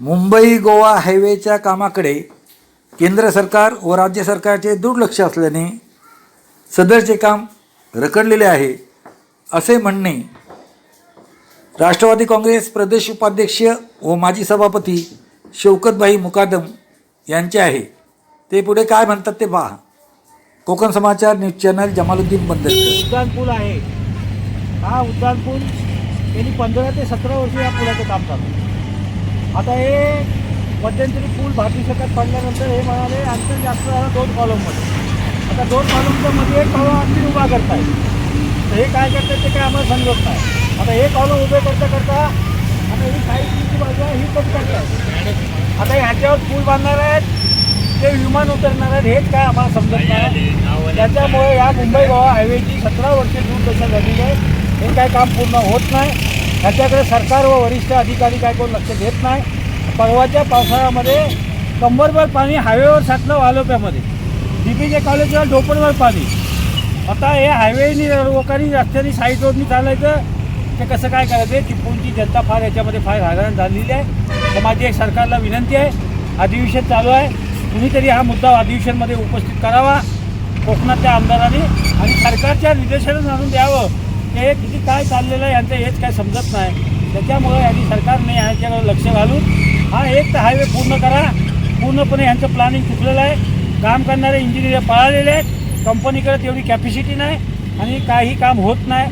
मुंबई गोवा हायवेच्या कामाकडे केंद्र सरकार व राज्य सरकारचे दुर्लक्ष असल्याने सदरचे काम रखडलेले आहे असे म्हणणे राष्ट्रवादी काँग्रेस प्रदेश उपाध्यक्ष व माजी सभापती शौकतबाई मुकादम यांचे आहे. ते पुढे काय म्हणतात ते पहा. Konkan Samachar news channel Jamaluddin Bandarkar. उड्डाण पूल आहे. हा उड्डाण पूल त्यांनी पंधरा ते सतरा वर्ष या पुलाचं काम चालू आता हे मध्यंतरी पूल भारतीय सरकार पडल्यानंतर हे म्हणाले अंतर जास्त झालं दोन कॉलममध्ये आता दोन कॉलमच्या मध्ये एक कॉलम आणखी उभा करताय. तर हे काय करतात ते काय आम्हाला समजत नाही. आता हे कॉलम उभे करता करता आता ही काही तुमची बाजू आहे ही कट करतात आता ह्याच्यावर पूल बांधणार आहेत ते विमान उतरणार आहेत हेच काय आम्हाला समजत नाही. त्याच्यामुळे या मुंबई गोवा हायवेची सतरा वर्षे दूरदशा झालेली आहे हे काय काम पूर्ण होत नाही. ह्याच्याकडे सरकार व वरिष्ठ अधिकारी काय कोण लक्ष देत नाही. परवाच्या पावसाळ्यामध्ये कंबरभर पाणी हायवेवर साठलं वालोप्यामध्ये. डीपीजे कॉलेजवर डोपणवर पाणी. आता हे हायवेनी लोकांनी रस्त्याने साईड रोडनी चालायचं. ते कसं काय करायचं? चिपळूणची जनता फार याच्यामध्ये फार हैराण झालेली आहे. तर माझी एक सरकारला विनंती आहे. अधिवेशन चालू आहे. कुणीतरी हा मुद्दा अधिवेशनमध्ये उपस्थित करावा. कोकणातल्या आमदारांनी आणि सरकारच्या निदर्शनास आणून द्यावं. की हे किती काय चाललेलं आहे यांचं हेच काय समजत नाही. त्याच्यामुळं यांनी सरकारने ह्याच्याकडे लक्ष घालून हा एक तर हायवे पूर्ण करा. पूर्णपणे यांचं प्लॅनिंग चुकलेलं आहे. काम करणारे इंजिनियर पळालेले आहेत. कंपनीकडे तेवढी कॅपॅसिटी नाही आणि काही काम होत नाही.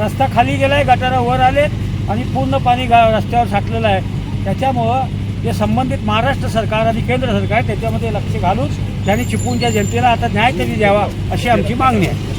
रस्ता खाली गेला आहे गटारा वर आले आणि पूर्ण पाणी गा रस्त्यावर साठलेलं आहे. त्याच्यामुळं जे संबंधित महाराष्ट्र सरकार आणि केंद्र सरकार त्याच्यामध्ये लक्ष घालून त्यांनी चिपळूणच्या जनतेला आता न्याय तरी द्यावा अशी आमची मागणी आहे.